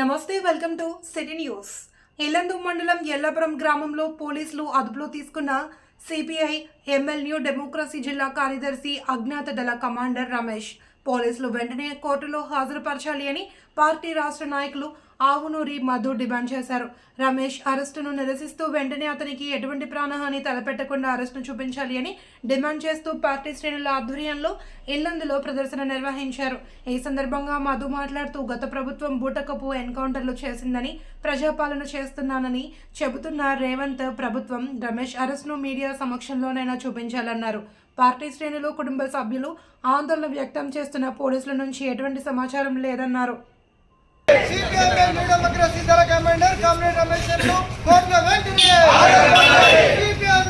నమస్తే welcome to City News. Yellandu మండలం ఎల్లపురం గ్రామంలో పోలీసులు అదుపులో తీసుకున్న సిపిఐ ఎంఎల్ డెమోక్రసీ జిల్లా కార్యదర్శి అజ్ఞాత దళ కమాండర్ రమేష్. పోలీసులు వెంటనే కోర్టులో హాజరుపరచాలి అని పార్టీ రాష్ట్ర నాయకులు ఆవునూరి మధు డిమాండ్ చేశారు. రమేష్ అరెస్టును నిరసిస్తూ వెంటనే అతనికి ఎటువంటి ప్రాణహాని తలపెట్టకుండా అరెస్టును చూపించాలి అని డిమాండ్ చేస్తూ పార్టీ శ్రేణుల ఆధ్వర్యంలో ఇల్లందులో ప్రదర్శన నిర్వహించారు. ఈ సందర్భంగా మధు మాట్లాడుతూ గత ప్రభుత్వం బూటకపు ఎన్కౌంటర్లు చేసిందని ప్రజాపాలన చేస్తున్నానని చెబుతున్న రేవంత్ ప్రభుత్వం రమేష్ అరెస్ట్ను మీడియా సమక్షంలోనైనా చూపించాలన్నారు. పార్టీ శ్రేణులు కుటుంబ సభ్యులు ఆందోళన వ్యక్తం చేస్తున్న పోలీసుల నుంచి ఎటువంటి సమాచారం లేదన్నారు సిపిఎం డెమోక్రసీ దళ కమాండర్ కామ్రేడ్ రమేష్ను కోర్టులో వెంటనే సిపిఎం డెమోక్రసీ దళ కమాండర్ కామ్రేడ్ రమేష్ను కోర్టులో వెంటనే సిపిఎం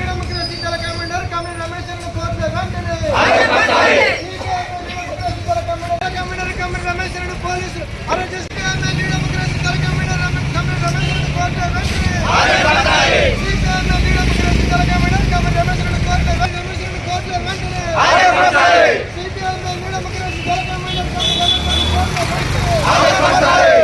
డెమోక్రసీ దళ కమాండర్ కామ్రేడ్ రమేష్ను కోర్టులో వెంటనే కమాండర్ కామ్రేడ్ రమేష్ను పోలీసులు అరెస్ట్ సిపిఎం డెమోక్రసీ దళ కమాండర్ కామ్రేడ్ రమేష్ను కోర్టులో వెంటనే సిపిఎం డెమోక్రసీ దళ కమాండర్ కామ్రేడ్ రమేష్ను కోర్టులో వెంటనే రమేష్ను కోర్టులో వెంటనే సిపిఎం డెమోక్రసీ దళ కమాండర్ కామ్రేడ్ రమేష్ను కోర్టులో వెంటనే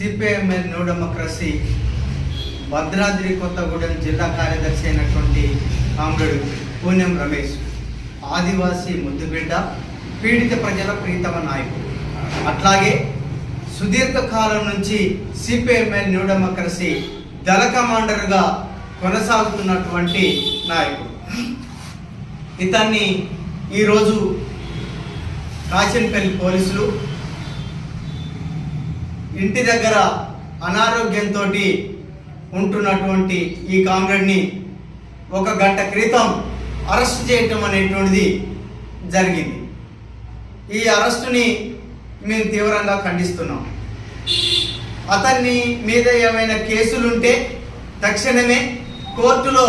CPML new democracy Bhadradri Kothagudem జిల్లా కార్యదర్శి అయినటువంటి కామ్రేడు పూణెం రమేష్ ఆదివాసీ ముద్దుబిడ్డ పీడిత ప్రజల ప్రీతమ నాయకుడు. అట్లాగే సుదీర్ఘకాలం నుంచి సిపిఎంఎల్ న్యూ డెమోక్రసీ దళ కమాండర్గా కొనసాగుతున్నటువంటి నాయకుడు. ఇతన్ని ఈరోజు కాచన్పల్లి పోలీసులు ఇంటి దగ్గర అనారోగ్యంతో ఉంటున్నటువంటి ఈ కామ్రేడ్ని ఒక గంట క్రితం అరెస్ట్ చేయటం అనేటువంటిది జరిగింది. ఈ అరెస్టుని మేము తీవ్రంగా ఖండిస్తున్నాం. అతన్ని మీద ఏమైనా కేసులుంటే తక్షణమే కోర్టులో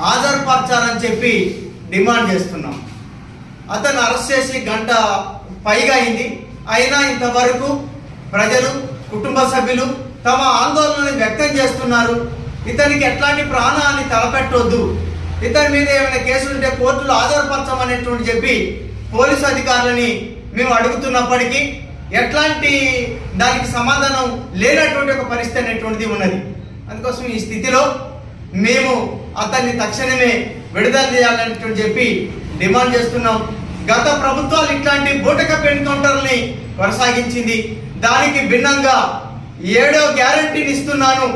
హాజరుపరచాలని చెప్పి డిమాండ్ చేస్తున్నాం. అతను అరెస్ట్ చేసి గంట పైగా అయింది. అయినా ఇంతవరకు ప్రజలు కుటుంబ సభ్యులు తమ ఆందోళనని వ్యక్తం చేస్తున్నారు. ఇతనికి ఎట్లాంటి ప్రాణాన్ని తలపెట్టొద్దు. ఇతని మీద ఏమైనా కేసులుంటే కోర్టులో ఆధారపరచమనేటువంటి చెప్పి పోలీసు అధికారులని మేము అడుగుతున్నప్పటికీ ఎట్లాంటి దానికి సమాధానం లేనటువంటి ఒక పరిస్థితి అనేటువంటిది ఉన్నది. అందుకోసం ఈ స్థితిలో మేము అతన్ని తక్షణమే విడుదల చేయాలనేటువంటి చెప్పి డిమాండ్ చేస్తున్నాం. గత ప్రభుత్వాలు ఇట్లాంటి కొనసాగించింది. దానికి భిన్నంగా ఏడో గ్యారంటీని ఇస్తున్నాను.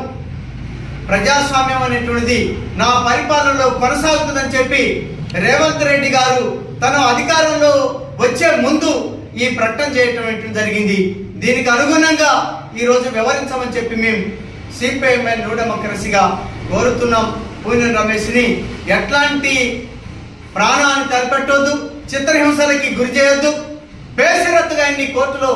ప్రజాస్వామ్యం అనేటువంటిది నా పరిపాలనలో కొనసాగుతుందని చెప్పి రేవంత్ రెడ్డి గారు తన అధికారంలో వచ్చే ముందు ఈ ప్రకటన చేయటం జరిగింది. దీనికి అనుగుణంగా ఈరోజు వివరించమని చెప్పి మేము సిపిఐఎంఎల్ న్యూ డెమోక్రసీగా కోరుతున్నాం. పూనెం రమేష్ని ఎట్లాంటి ప్రాణాన్ని తలపెట్టొద్దు చిత్రహింసలకి గురి చేయొద్దు బేసిరత్తుగా ఇన్ని కోర్టులో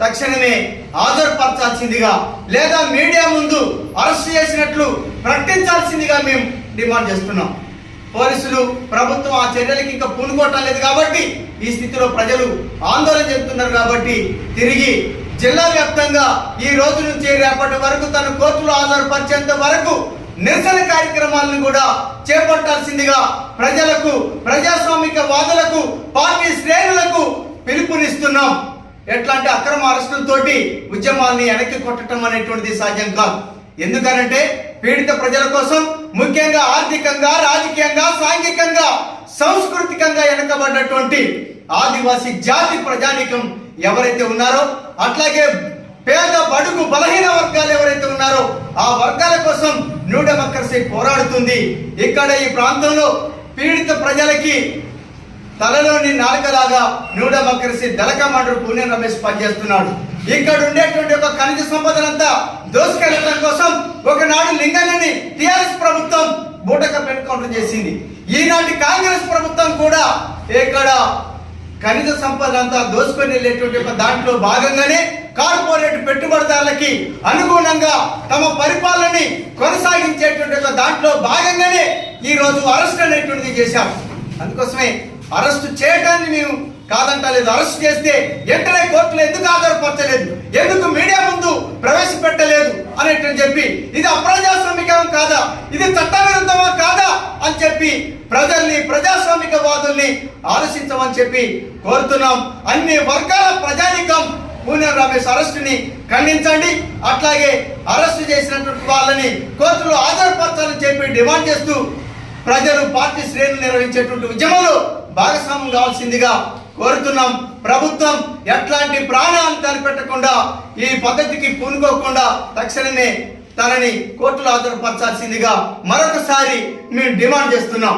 తక్షణమే హాజరుపరచాల్సిందిగా లేదా మీడియా ముందు అరెస్ట్ చేసినట్లు ప్రకటించాల్సిందిగా మేము డిమాండ్ చేస్తున్నాం. పోలీసులు ప్రభుత్వం ఆ చర్యలకి ఇంకా పూనుకోవటం లేదు కాబట్టి ఈ స్థితిలో ప్రజలు ఆందోళన చెందుతున్నారు కాబట్టి తిరిగి జిల్లా వ్యాప్తంగా ఈ రోజు నుంచి రేపటి వరకు తన కోర్టులో హాజరుపరిచేంత వరకు నిరసన కార్యక్రమాలను కూడా చేపట్టాల్సిందిగా ప్రజలకు ప్రజాస్వామిక వాదులకు పార్టీ శ్రేణులకు పిలుపునిస్తున్నాం. ఎట్లాంటి అక్రమ అరెస్టులతోటి ఉద్యమాల్ని వెనక్కి కొట్టడం అనేటువంటిది సాధ్యం కాదు. ఎందుకనంటే పీడిత ప్రజల కోసం ముఖ్యంగా ఆర్థికంగా రాజకీయంగా సాంఘికంగా సాంస్కృతికంగా వెనకబడ్డటువంటి ఆదివాసీ జాతి ప్రజానికం ఎవరైతే ఉన్నారో అట్లాగే పేద బడుగు బలహీన వర్గాలు ఎవరైతే ఉన్నారో ఆ వర్గాల కోసం న్యూ డెమోక్రసీ పోరాడుతుంది. ఇక్కడ ఈ ప్రాంతంలో పీడిత ప్రజలకి తలలోని నాలుకలాగా న్యూ డెమోక్రసీ దళక కమాండర్ పూణె రమేష్ పనిచేస్తున్నాడు. ఇక్కడ ఉండేటువంటి ఒక ఖనిజ సంపదనంతా దోసుకెళ్ళడం కోసం ఒకనాడు లింగన్నని టిఆర్ఎస్ ప్రభుత్వం బూటక ఎన్కౌంటర్ చేసింది. ఈనాటి కాంగ్రెస్ ప్రభుత్వం కూడా ఇక్కడ ఖనిజ సంపద అంతా దోసుకొని వెళ్ళేటువంటి ఒక దాంట్లో భాగంగానే కార్పొరేట్ పెట్టుబడిదారులకి అనుగుణంగా తమ పరిపాలనని కొనసాగించేటువంటి ఒక దాంట్లో భాగంగానే ఈరోజు అరెస్ట్ అనేటువంటిది చేశారు. అందుకోసమే అరెస్ట్ చేయడాన్ని మేము కాదంటలేదు. అరెస్ట్ చేస్తే వెంటనే కోర్టులో ఎందుకు ఆధారపరచలేదు? ఎందుకు మీడియా ముందు ప్రవేశపెట్టలేదు? అనేటని చెప్పి ఇది అప్రజాస్వామికం కాదా? ఇది చట్టవిరుద్ధమా కాదా? అని చెప్పి ప్రజల్ని ప్రజాస్వామిక వాదుల్ని ఆలోచించమని చెప్పి కోరుతున్నాం. అన్ని వర్గాల ప్రజానికం పూనె రమేష్ అరెస్టుని ఖండించండి. అట్లాగే అరెస్టు చేసినటువంటి వాళ్ళని కోర్టులో హాజరుపరచాలని చెప్పి డిమాండ్ చేస్తూ ప్రజలు పార్టీ శ్రేణులు నిర్వహించేటువంటి ఉద్యమంలో భాగస్వామ్యం కావాల్సిందిగా కోరుతున్నాం. ప్రభుత్వం ఎట్లాంటి ప్రాణాలను కనిపెట్టకుండా ఈ పద్ధతికి పూనుకోకుండా తక్షణమే తనని కోర్టులో హాజరుపరచాల్సిందిగా మరొకసారి మేము డిమాండ్ చేస్తున్నాం.